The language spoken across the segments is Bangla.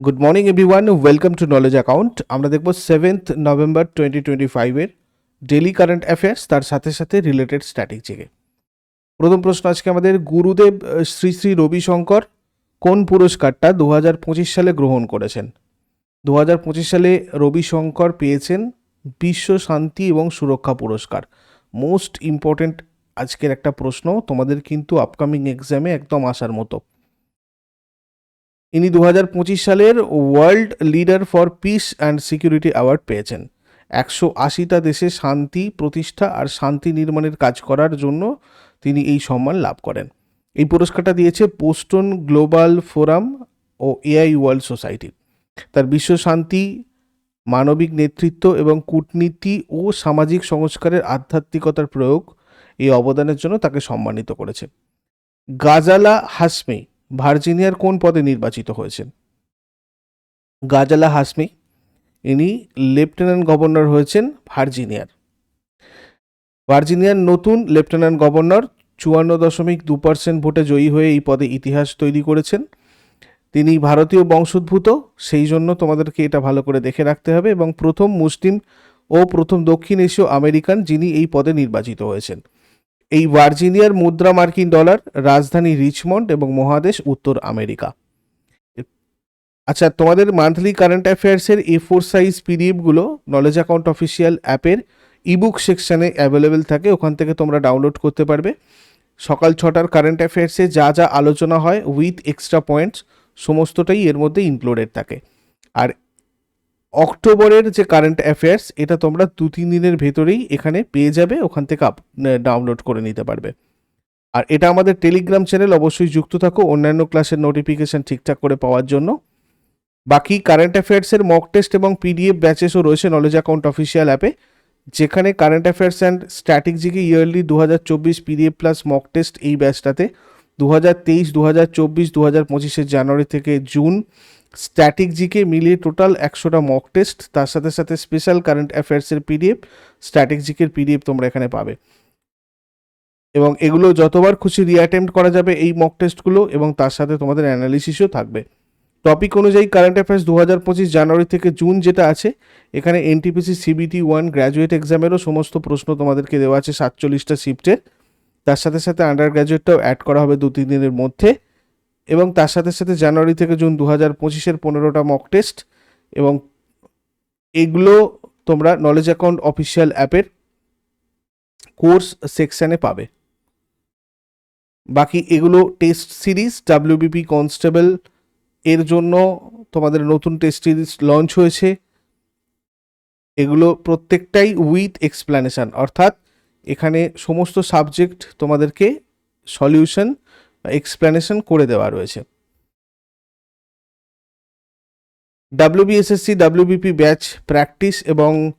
Good morning everyone welcome to knowledge account আমরা দেখব সেভেন্থ নভেম্বর টোয়েন্টি টোয়েন্টি ফাইভের ডেলি কারেন্ট অ্যাফেয়ার্স তার সাথে সাথে রিলেটেড স্ট্র্যাটেজিকে প্রথম প্রশ্ন আজকে আমাদের, গুরুদেব শ্রী শ্রী রবিশঙ্কর কোন পুরস্কারটা দু হাজার পঁচিশ সালে গ্রহণ করেছেন? দু হাজার পঁচিশ সালে রবিশঙ্কর পেয়েছেন বিশ্ব শান্তি এবং সুরক্ষা পুরস্কার। মোস্ট ইম্পর্ট্যান্ট আজকের একটা প্রশ্ন, তোমাদের কিন্তু আপকামিং এক্সামে একদম আসার মতো। ইনি দু হাজার পঁচিশ সালের world leader for peace and security award পেয়েছেন। একশো আশিটা দেশে শান্তি, প্রতিষ্ঠা আর শান্তি নির্মাণের কাজ করার জন্য তিনি এই সম্মান লাভ করেন। এই পুরস্কারটা দিয়েছে পোস্টন গ্লোবাল ফোরাম ও এআই ওয়ার্ল্ড সোসাইটি। তার বিশ্ব শান্তি, মানবিক নেতৃত্ব এবং কূটনীতি ও সামাজিক সংস্কারের আধ্যাত্মিকতার প্রয়োগ এই অবদানের জন্য তাকে সম্মানিত করেছে। গাজালা হাসমি ভার্জিনিয়ার কোন পদে নির্বাচিত হয়েছেন গাজালা হাসমি, ইনি লেফটেন্যান্ট গভর্নর হয়েছেন ভার্জিনিয়ার। ভার্জিনিয়ার নতুন লেফটেন্যান্ট গভর্নর চুয়ান্ন দশমিক দু পার্সেন্ট ভোটে জয়ী হয়ে এই পদে ইতিহাস তৈরি করেছেন। তিনি ভারতীয় বংশোদ্ভূত, সেই জন্য তোমাদেরকে এটা ভালো করে দেখে রাখতে হবে এবং প্রথম মুসলিম ও প্রথম দক্ষিণ এশীয় আমেরিকান যিনি এই পদে নির্বাচিত হয়েছেন। এই ভার্জিনিয়ার মুদ্রা মার্কিন ডলার, রাজধানী রিচমন্ড এবং মহাদেশ উত্তর আমেরিকা। আচ্ছা তোমাদের মান্থলি কারেন্ট অ্যাফেয়ার্সের এ ফোর সাইজ পিডিএফগুলো নলেজ অ্যাকাউন্ট অফিসিয়াল অ্যাপের ইবুক সেকশনে অ্যাভেলেবেল থাকে, ওখান থেকে তোমরা ডাউনলোড করতে পারবে। সকাল ছটার কারেন্ট অ্যাফেয়ার্সে যা যা আলোচনা হয় উইথ এক্সট্রা পয়েন্টস সমস্তটাই এর মধ্যে ইনক্লুডেড থাকে। আর অক্টোবরের যে কারেন্ট অ্যাফেয়ার্স এটা তোমরা দু, তিন দিনের ভেতরেই এখানে পেয়ে যাবে, ওখান থেকে আপ ডাউনলোড করে নিতে পারবে। আর এটা আমাদের টেলিগ্রাম চ্যানেল অবশ্যই যুক্ত থাকো অন্যান্য ক্লাসের নোটিফিকেশন ঠিকঠাক করে পাওয়ার জন্য। বাকি কারেন্ট অ্যাফেয়ার্সের মক টেস্ট এবং পিডিএফ ব্যাচেসও রয়েছে নলেজ অ্যাকাউন্ট অফিসিয়াল অ্যাপে যেখানে কারেন্ট অ্যাফেয়ার্স অ্যান্ড স্ট্র্যাটেজিকে ইয়ারলি দু হাজার চব্বিশ পিডিএফ প্লাস মক টেস্ট এই ব্যাচটাতে দু হাজার তেইশ দু হাজার চব্বিশ দু হাজার জানুয়ারি থেকে জুন স্ট্যাটিক জিকে মিলিয়ে টোটাল একশোটা মক টেস্ট তার সাথে সাথে স্পেশাল কারেন্ট অ্যাফেয়ার্সের পিডিএফ স্ট্যাটিক জিকের পিডিএফ তোমরা এখানে পাবে। এবং এগুলো যতবার খুশি রিঅ্যাটেম্প করা যাবে এই মক টেস্টগুলো এবং তার সাথে তোমাদের অ্যানালিসিসও থাকবে। টপিক অনুযায়ী কারেন্ট অ্যাফেয়ার্স দু হাজার পঁচিশ জানুয়ারি থেকে জুন যেটা আছে, এখানে এনটিপিসি সিবিটি ওয়ান গ্র্যাজুয়েট এক্সামেরও সমস্ত প্রশ্ন তোমাদেরকে দেওয়া আছে সাতচল্লিশটা শিফটের তার সাথে সাথে আন্ডার গ্র্যাজুয়েটটাও অ্যাড করা হবে দু তিন দিনের মধ্যে। এবং তার সাথে সাথে জানুয়ারি থেকে জুন দু হাজার পঁচিশের পনেরোটা মক টেস্ট এবং এগুলো তোমরা নলেজ অ্যাকাউন্ট অফিসিয়াল অ্যাপের কোর্স সেকশানে পাবে। বাকি এগুলো টেস্ট সিরিজ ডাব্লিউবিপি কনস্টেবল এর জন্য তোমাদের নতুন টেস্ট সিরিজ লঞ্চ হয়েছে। এগুলো প্রত্যেকটাই উইথ এক্সপ্লানেশন অর্থাৎ এখানে সমস্ত সাবজেক্ট তোমাদেরকে সলিউশন এক্সপ্লেনেশন করে দেওয়া রয়েছে। ডাব্লিউবিএসএসসি ডাব্লিউবিপি ব্যাচ প্র্যাকটিস এবং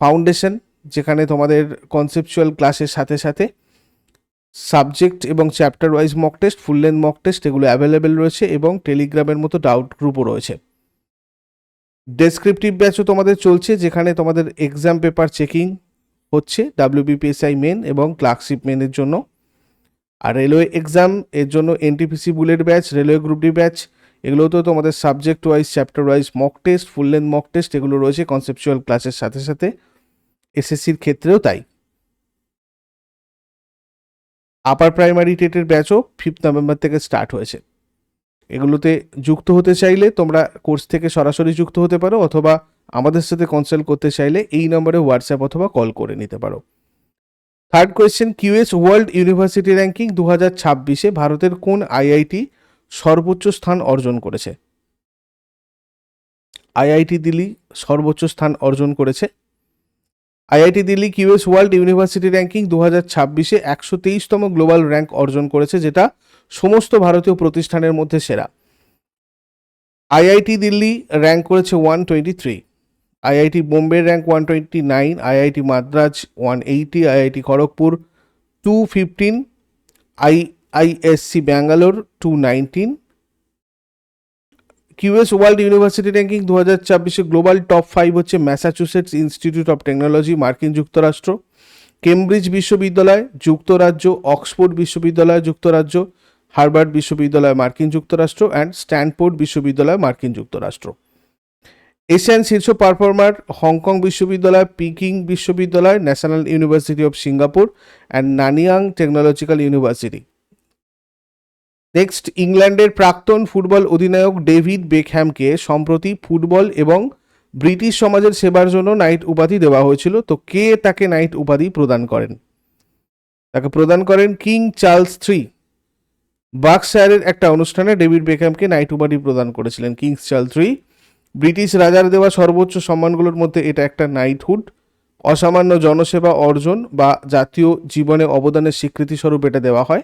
ফাউন্ডেশন যেখানে তোমাদের কনসেপচুয়াল ক্লাসের সাথে সাথে সাবজেক্ট এবং chapter wise mock test full length mock test এগুলো অ্যাভেলেবেল রয়েছে এবং টেলিগ্রামের মতো ডাউট গ্রুপও রয়েছে। ডেসক্রিপটিভ ব্যাচও তোমাদের চলছে, যেখানে তোমাদের এক্সাম পেপার চেকিং হচ্ছে ডাব্লিউবিপিএসআই মেন এবং ক্লার্কশিপ মেনের জন্য। আর রেলওয়ে এক্সাম এর জন্য NTPC bullet batch railway group D batch এগুলোতেও তোমাদের subject wise chapter wise mock test full length mock test এগুলো রয়েছে কনসেপচুয়াল ক্লাসের সাথে সাথে। এসএসসির ক্ষেত্রেও তাই। আপার প্রাইমারি টেটের ব্যাচও ফিফথ নভেম্বর থেকে স্টার্ট হয়েছে। এগুলোতে যুক্ত হতে চাইলে তোমরা কোর্স থেকে সরাসরি যুক্ত হতে পারো, অথবা আমাদের সাথে কনসাল্ট করতে চাইলে এই নম্বরে হোয়াটসঅ্যাপ অথবা কল করে নিতে পারো। Third question QS world university ranking দু হাজার ছাব্বিশে ভারতের কোন আইআইটি সর্বোচ্চ স্থান অর্জন করেছে? আইআইটি দিল্লি সর্বোচ্চ স্থান অর্জন করেছে। IIT Delhi QS world university ranking দু হাজার ছাব্বিশে একশো তেইশতম গ্লোবাল র্যাঙ্ক অর্জন করেছে, যেটা সমস্ত ভারতীয় প্রতিষ্ঠানের মধ্যে সেরা। আইআইটি দিল্লি র্যাঙ্ক করেছে one twenty three IIT Bombay rank one twenty nine IIT Madras one eighty IIT Kharagpur two fifteen I IISc Bangalore two nineteen QS world university ranking দু হাজার ছাব্বিশে গ্লোবাল টপ ফাইভ হচ্ছে ম্যাসাচুসেটস ইনস্টিটিউট অফ টেকনোলজি, মার্কিন যুক্তরাষ্ট্র, কেমব্রিজ বিশ্ববিদ্যালয়, যুক্তরাজ্য, অক্সফোর্ড বিশ্ববিদ্যালয়, যুক্তরাজ্য, হার্ভার্ড বিশ্ববিদ্যালয়, মার্কিন যুক্তরাষ্ট্র, অ্যান্ড স্ট্যানফোর্ড বিশ্ববিদ্যালয়, মার্কিন যুক্তরাষ্ট্র। এশিয়ান শীর্ষ পারফর্মার হংকং বিশ্ববিদ্যালয়, পিকিং বিশ্ববিদ্যালয়, national university of Singapore and Nanyang technological university. Next, ইংল্যান্ডের প্রাক্তন ফুটবল অধিনায়ক ডেভিড বেকহ্যামকে সম্প্রতি ফুটবল এবং ব্রিটিশ সমাজের সেবার জন্য নাইট উপাধি দেওয়া হয়েছিল। তো কে তাকে নাইট উপাধি প্রদান করেন? তাকে প্রদান করেন কিং চার্লস থ্রি। বাক্সায়ারের একটা অনুষ্ঠানে ডেভিড বেকহ্যামকে নাইট উপাধি প্রদান করেছিলেন কিংস চার্লস থ্রি। ব্রিটিশ রাজার দেওয়া সর্বোচ্চ সম্মানগুলোর মধ্যে এটা একটা নাইটহুড অসামান্য জনসেবা অর্জন বা জাতীয় জীবনে অবদানের স্বীকৃতিস্বরূপ এটা দেওয়া হয়।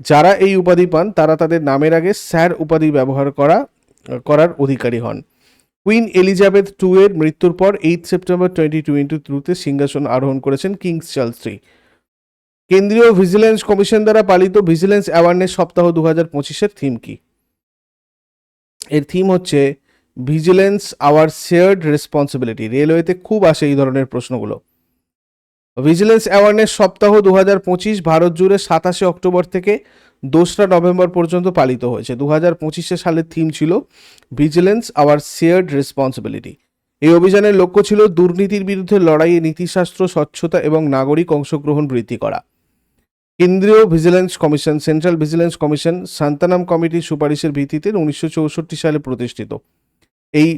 যারা এই উপাধি পান, তারা তাদের নামের আগে স্যার উপাধি ব্যবহার করা, করার অধিকারী হন। কুইন এলিজাবেথ টু এর মৃত্যুর পর এইট সেপ্টেম্বর টোয়েন্টি টোয়েন্টি টুতে সিংহাসন আরোহণ করেছেন কিংস চার্লস থ্রি কেন্দ্রীয় ভিজিলেন্স কমিশন দ্বারা পালিত ভিজিলেন্স অ্যাওয়ারনেস সপ্তাহ দু হাজার পঁচিশের থিম কি? এর থিম হচ্ছে ভিজিলেন্স আওয়ার শেয়ার্ড রেসপন্সিবিলিটি রেলওয়েতে খুব আসে এই ধরনের প্রশ্নগুলো। ভিজিলেন্স অ্যাওয়ারনেস সপ্তাহ দু হাজার পঁচিশ ভারত জুড়ে সাতাশে অক্টোবর থেকে দোসরা নভেম্বর পর্যন্ত পালিত হয়েছে। দু হাজার পঁচিশে সালের থিম ছিল ভিজিলেন্স আওয়ার শেয়ার্ড রেসপন্সিবিলিটি এই অভিযানের লক্ষ্য ছিল দুর্নীতির বিরুদ্ধে লড়াইয়ে নীতিশাস্ত্র, স্বচ্ছতা এবং নাগরিক অংশগ্রহণ বৃদ্ধি করা। কেন্দ্রীয় vigilance commission central vigilance commission Santhanam কমিটির সুপারিশের ভিত্তিতে উনিশশো চৌষট্টি সালে প্রতিষ্ঠিত। এই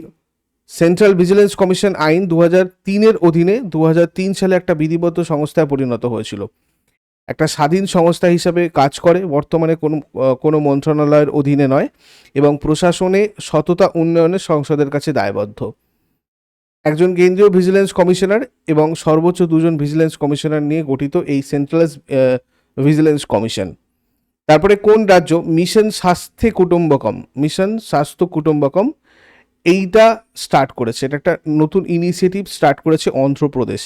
সেন্ট্রাল ভিজিলেন্স কমিশন আইন দু তিনের অধীনে দু সালে একটা বিধিবদ্ধ সংস্থায় পরিণত হয়েছিল। একটা স্বাধীন সংস্থা হিসাবে কাজ করে, বর্তমানে কোনো কোনো মন্ত্রণালয়ের অধীনে নয় এবং প্রশাসনে সততা উন্নয়নে সংসদের কাছে দায়বদ্ধ। একজন কেন্দ্রীয় ভিজিলেন্স কমিশনার এবং সর্বোচ্চ দুজন ভিজিলেন্স কমিশনার নিয়ে গঠিত এই সেন্ট্রাল ভিজিলেন্স কমিশন তারপরে কোন রাজ্য? মিশন স্বাস্থ্যে কুটুম্বকম। মিশন স্বাস্থ্য কুটুম্বকম এইটা স্টার্ট করেছে, এটা একটা নতুন ইনিশিয়েটিভ স্টার্ট করেছে অন্ধ্রপ্রদেশ।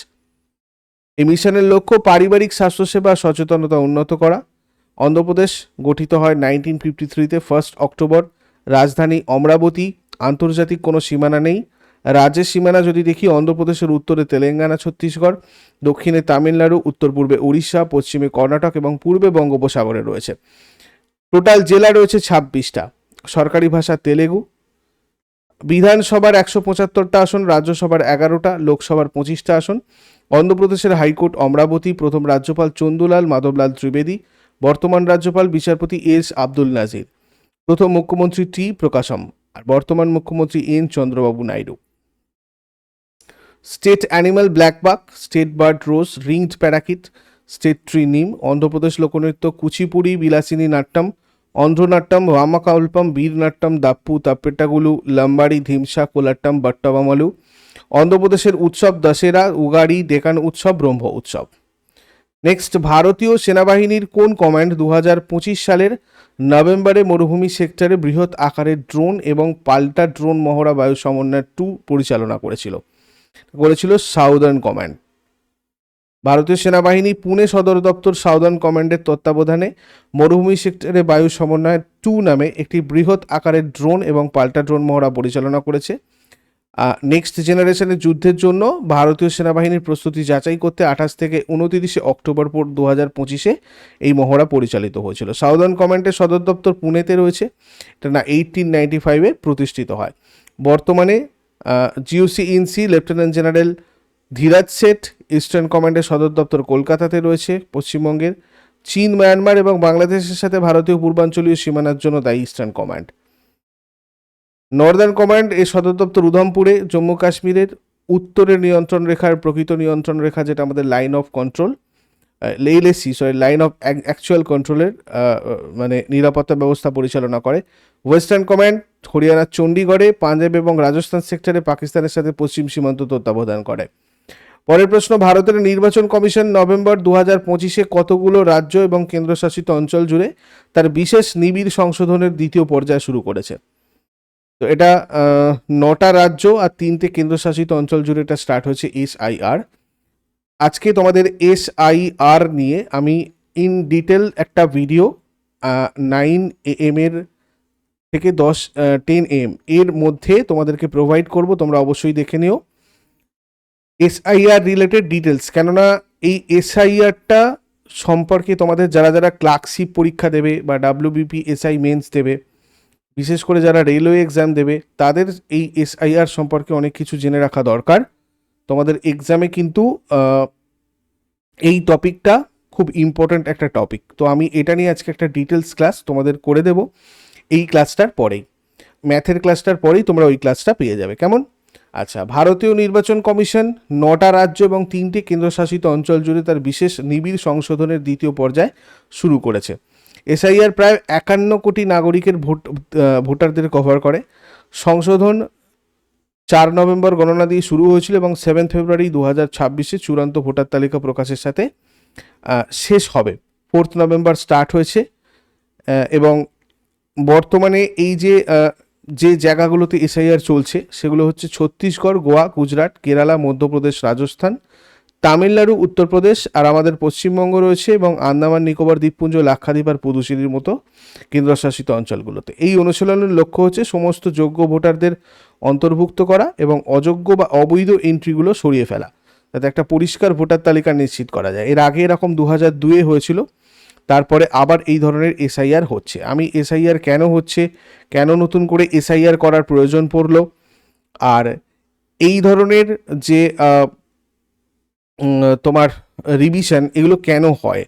এই মিশনের লক্ষ্য পারিবারিক স্বাস্থ্যসেবা সচেতনতা উন্নত করা। অন্ধ্রপ্রদেশ গঠিত হয় নাইনটিন ফিফটি থ্রিতে ফার্স্ট অক্টোবর রাজধানী অমরাবতী, আন্তর্জাতিক কোনো সীমানা নেই। রাজ্যের সীমানা যদি দেখি, অন্ধ্রপ্রদেশের উত্তরে তেলেঙ্গানা, ছত্তিশগড়, দক্ষিণে তামিলনাড়ু, উত্তর পূর্বে উড়িষ্যা, পশ্চিমে কর্ণাটক এবং পূর্বে বঙ্গোপসাগরে রয়েছে। টোটাল জেলা রয়েছে ছাব্বিশটা। সরকারি ভাষা তেলেগু বিধানসভার একশো পঁচাত্তরটা আসন, রাজ্যসভার এগারোটা, লোকসভার পঁচিশটা আসন। অন্ধ্রপ্রদেশের হাইকোর্ট অমরাবতী, প্রথম রাজ্যপাল চন্দুলাল, মাধবলাল ত্রিবেদী, বর্তমান রাজ্যপাল বিচারপতি এস আব্দুল নাজির। প্রথম মুখ্যমন্ত্রী টি প্রকাশম আর বর্তমান মুখ্যমন্ত্রী N Chandrababu Naidu. State animal blackbuck state bird rose, ringed parakeet, state tree neem, Andhra Pradesh লোকনৃত্য কুচিপুড়ি, বিলাসিনী নাট্যম অন্ধ্রনাট্যম, রামাকাউল্পম, বীরনাট্যম, দাপ্পু তাপ্পেটাগুলু লম্বাড়ি, ধিমসা, কোলাট্টম, বট্টবামালু। অন্ধ্রপ্রদেশের উৎসব দশেরা, উগাড়ি, ডেকান উৎসব, ব্রহ্ম উৎসব। নেক্সট ভারতীয় সেনাবাহিনীর কোন কমান্ড দু হাজার পঁচিশ সালের নভেম্বরে মরুভূমি সেক্টরে বৃহৎ আকারের ড্রোন এবং পাল্টা ড্রোন মহড়া বায়ু সমন্বয় টু পরিচালনা করেছিল? করেছিল সাউদার্ন কমান্ড ভারতীয় সেনাবাহিনী পুনে সদর দপ্তর সাউদার্ন কমান্ডের তত্ত্বাবধানে মরুভূমি সেক্টরে বায়ু সমন্বয় টু নামে একটি বৃহৎ আকারের ড্রোন এবং পাল্টা ড্রোন মহড়া পরিচালনা করেছে। নেক্সট জেনারেশনের যুদ্ধের জন্য ভারতীয় সেনাবাহিনীর প্রস্তুতি যাচাই করতে আঠাশ থেকে উনতিরিশে অক্টোবর দু হাজার পঁচিশে এই মহড়া পরিচালিত হয়েছিল। সাউদার্ন কমান্ডের সদর দপ্তর পুনেতে রয়েছে। এটা না এইটিন নাইনটি ফাইভে প্রতিষ্ঠিত হয়। বর্তমানে GOC in C lieutenant general Dhiraj Seth eastern কমান্ডের সদর দপ্তর কলকাতাতে রয়েছে, পশ্চিমবঙ্গের চীন, মায়ানমার এবং বাংলাদেশের সাথে ভারতীয় পূর্বাঞ্চলীয় সীমানার জন্য দায়ী ইস্টার্ন কমান্ড। নর্দার্ন কমান্ড এর সদর দপ্তর উধমপুরে, জম্মু কাশ্মীরের উত্তরের নিয়ন্ত্রণ রেখার প্রকৃত নিয়ন্ত্রণ রেখা যেটা আমাদের line of control LAC sorry line of actual কন্ট্রোলের মানে নিরাপত্তা ব্যবস্থা পরিচালনা করে। ওয়েস্টার্ন কমান্ড হরিয়ানার চণ্ডীগড়ে, পাঞ্জাব এবং রাজস্থান সেক্টরে পাকিস্তানের সাথে পশ্চিম সীমান্ত তত্ত্বাবধান করে। পরের প্রশ্ন, ভারতের নির্বাচন কমিশন নভেম্বর দু হাজার পঁচিশে কতগুলো রাজ্য এবং কেন্দ্রশাসিত অঞ্চল জুড়ে তার বিশেষ নিবিড় সংশোধনের দ্বিতীয় পর্যায় শুরু করেছে? তো এটা নটা রাজ্য আর তিনটে কেন্দ্রশাসিত অঞ্চল জুড়ে এটা স্টার্ট হয়েছে এস আই আর। আজকে তোমাদের এস আই আর নিয়ে আমি ইন ডিটেল একটা ভিডিও নাইন এম এর থেকে দশ টেন এম এর মধ্যে তোমাদেরকে প্রোভাইড করব, তোমরা অবশ্যই দেখে নিও। এসআইআর রিলেটেড ডিটেলস কেননা এই এসআইআরটা সম্পর্কে তোমাদের যারা যারা ক্লার্কশিপ পরীক্ষা দেবে বা ডাব্লিউবিপি এসআই মেন্স দেবে, বিশেষ করে যারা রেলওয়ে এক্সাম দেবে, তাদের এই এসআইআর সম্পর্কে অনেক কিছু জেনে রাখা দরকার। তোমাদের এক্সামে কিন্তু এই টপিকটা খুব ইম্পর্ট্যান্ট একটা টপিক তো আমি এটা নিয়ে আজকে একটা ডিটেলস ক্লাস তোমাদের করে দেব, এই ক্লাসটার পরেই। ম্যাথের ক্লাসটার পরেই তোমরা ওই ক্লাসটা পেয়ে যাবে, কেমন? আচ্ছা ভারতীয় নির্বাচন কমিশন নটা রাজ্য এবং তিনটি কেন্দ্রশাসিত অঞ্চল জুড়ে তার বিশেষ নিবিড় সংশোধনের দ্বিতীয় পর্যায় শুরু করেছে। এসআইআর প্রায় একান্ন কোটি নাগরিকের ভোট ভোটারদের কভার করে। সংশোধন চার নভেম্বর গণনা দিয়ে শুরু হয়েছিল এবং সেভেন ফেব্রুয়ারি দু হাজার ছাব্বিশে চূড়ান্ত ভোটার তালিকা প্রকাশের সাথে শেষ হবে। ফোর্থ নভেম্বর স্টার্ট হয়েছে এবং বর্তমানে এই যে যে জায়গাগুলোতে এসআইআর চলছে, সেগুলো হচ্ছে ছত্তিশগড়, গোয়া, গুজরাট, কেরালা, মধ্যপ্রদেশ, রাজস্থান, তামিলনাড়ু, উত্তরপ্রদেশ আর আমাদের পশ্চিমবঙ্গ রয়েছে এবং আন্দামান, নিকোবর, দ্বীপপুঞ্জ লাক্ষাদ্বীপ আর পুদুচেরির মতো কেন্দ্রশাসিত অঞ্চলগুলোতে। এই অনুশীলনের লক্ষ্য হচ্ছে সমস্ত যোগ্য ভোটারদের অন্তর্ভুক্ত করা এবং অযোগ্য বা অবৈধ এন্ট্রিগুলো সরিয়ে ফেলা, যাতে একটা পরিষ্কার ভোটার তালিকা নিশ্চিত করা যায়। এর আগে এরকম দু হাজার দুয়ে হয়েছিল তারপরে আবার এই ধরনের এসআইআর হচ্ছে। আমি এসআইআর কেন হচ্ছে? কেন নতুন করে এসআইআর করার প্রয়োজন পড়ল? আর এই ধরনের যে তোমার রিভিশন এগুলো কেন হয়?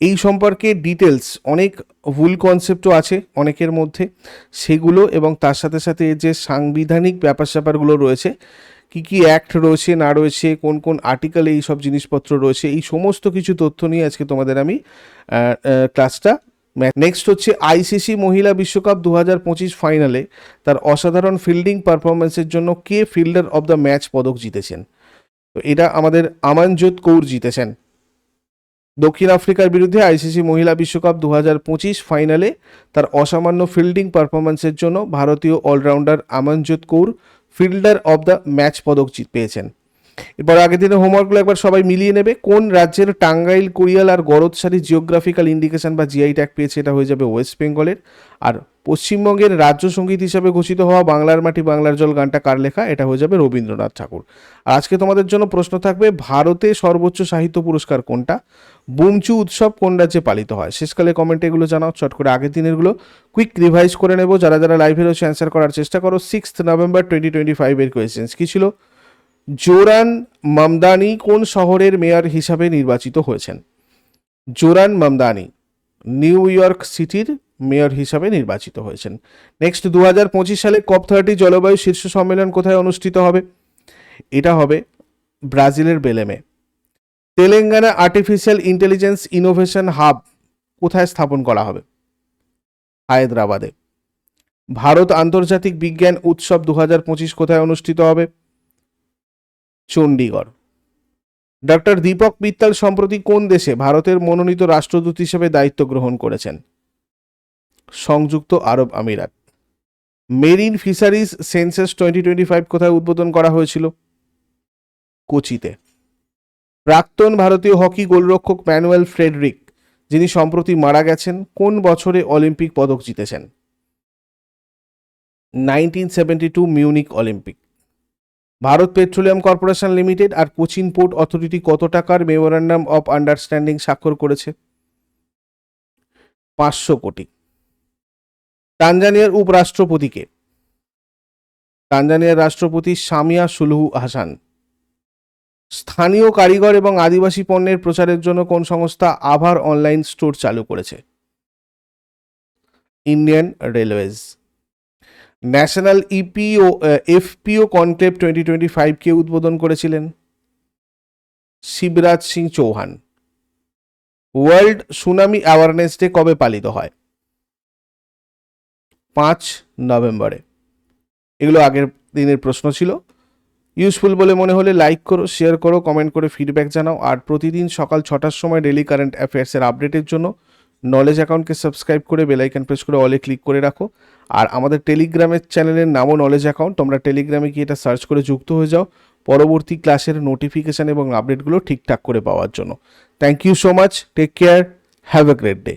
এই সম্পর্কে ডিটেলস অনেক ভুল কনসেপ্টও আছে অনেকের মধ্যে। সেগুলো এবং তার সাথে সাথে যে সাংবিধানিক ব্যাপার স্যাপারগুলো রয়েছে কি কি অ্যাক্ট রয়েছে, না রয়েছে, কোন কোন আর্টিকেলে এই সব জিনিসপত্র রয়েছে, এই সমস্ত কিছু তথ্য নিয়ে আজকে তোমাদের আমি ক্লাসটা নেক্সট হচ্ছে আইসিসি মহিলা বিশ্বকাপ দু হাজার পঁচিশ ফাইনালে তার অসাধারণ ফিল্ডিং পারফরমেন্সের জন্য কে ফিল্ডার অব দ্য ম্যাচ পদক জিতেছেন? তো এটা আমাদের আমানজোত কৌর জিতেছেন। দক্ষিণ আফ্রিকার বিরুদ্ধে আইসিসি মহিলা বিশ্বকাপ দু হাজার পঁচিশ ফাইনালে তার অসামান্য ফিল্ডিং পারফরমেন্সের জন্য ভারতীয় all rounder Amanjot Kaur fielder of the match পদক পেয়েছেন। এরপর আগের দিনের হোমওয়ার্কগুলো একবার সবাই মিলিয়ে নেবে। কোন রাজ্যের টাঙ্গাইল, কোরিয়াল আর গরদসারি জিওগ্রাফিক্যাল ইন্ডিকেশন বা জিআই ট্যাগ পেয়েছে এটা হয়ে যাবে ওয়েস্ট বেঙ্গলের আর পশ্চিমবঙ্গের রাজ্য সংগীত হিসাবে ঘোষিত হওয়া বাংলার মাটি, বাংলার জল গানটা কার লেখা? এটা হয়ে যাবে রবীন্দ্রনাথ ঠাকুর। আর আজকে তোমাদের জন্য প্রশ্ন থাকবে, ভারতে সর্বোচ্চ সাহিত্য পুরস্কার কোনটা? বুমচু উৎসব কোন রাজ্যে পালিত হয়? শেষকালে কমেন্টে এগুলো জানাও, চট করে আগের দিনেরগুলো কুইক রিভাইজ করে নেব। যারা যারা লাইভে রয়েছে অ্যান্সার করার চেষ্টা করো। সিক্সথ নভেম্বর টোয়েন্টি টোয়েন্টি ফাইভের কোয়েশ্চেন্স কী ছিল? জোরান মামদানি কোন শহরের মেয়র হিসাবে নির্বাচিত হয়েছেন? জোরান মামদানি, নিউ ইয়র্ক সিটির মেয়র হিসাবে নির্বাচিত হয়েছেন। নেক্সট দু হাজার পঁচিশ সালে কপ থার্টি জলবায়ু শীর্ষ সম্মেলন কোথায় অনুষ্ঠিত হবে? এটা হবে ব্রাজিলের বেলেমে। Telangana artificial intelligence innovation hub কোথায় স্থাপন করা হবে? হায়দ্রাবাদে। ভারত আন্তর্জাতিক বিজ্ঞান উৎসব দু হাজার পঁচিশ কোথায় অনুষ্ঠিত হবে? চণ্ডীগড়। ডক্টর দীপক মিত্তাল সম্প্রতি কোন দেশে ভারতের মনোনীত রাষ্ট্রদূত হিসেবে দায়িত্ব গ্রহণ করেছেন? সংযুক্ত আরব আমিরাত। Marine fisheries census twenty twenty five কোথায় উদ্বোধন করা হয়েছিল? কোচিতে। প্রাক্তন ভারতীয় হকি গোলরক্ষক ম্যানুয়েল ফ্রেডরিক, যিনি সম্প্রতি মারা গেছেন, কোন বছরে অলিম্পিক পদক জিতেছেন? Nineteen seventy two Munich Olympic. Bharat petroleum corporation limited আর কোচিন পোর্ট অথরিটি কত টাকার মেমোরান্ডাম অফ আন্ডারস্ট্যান্ডিং স্বাক্ষর করেছে? পাঁচশো কোটি। তানজানিয়ার উপরাষ্ট্রপতিকে। তানজানিয়ার রাষ্ট্রপতি সামিয়া সুলহু হাসান। স্থানীয় কারিগর এবং আদিবাসী পণ্যের প্রচারের জন্য কোন সংস্থা আভার অনলাইন স্টোর চালু করেছে? Indian railways. National EPO FPO conclave twenty twenty ফাইভকে উদ্বোধন করেছিলেন? Shivraj Singh Chouhan. World tsunami awareness day কবে পালিত হয়? পাঁচ নভেম্বরে। এগুলো আগের দিনের প্রশ্ন ছিল। ইউজফুল বলে মনে হলে লাইক করো শেয়ার করো কমেন্ট করে ফিডব্যাক জানাও। আর প্রতিদিন সকাল ছটার সময় ডেলি কারেন্ট অ্যাফেয়ার্সের আপডেটের জন্য নলেজ অ্যাকাউন্টকে সাবস্ক্রাইব করে বেলাইকান প্রেস করে অলে ক্লিক করে রাখো। আর আমাদের টেলিগ্রামের চ্যানেলের নামও নলেজ অ্যাকাউন্ট তোমরা টেলিগ্রামে গিয়ে এটা সার্চ করে যুক্ত হয়ে যাও। পরবর্তী ক্লাসের নোটিফিকেশান এবং আপডেটগুলো ঠিকঠাক করে পাওয়ার জন্য। Thank you so much take care have a great day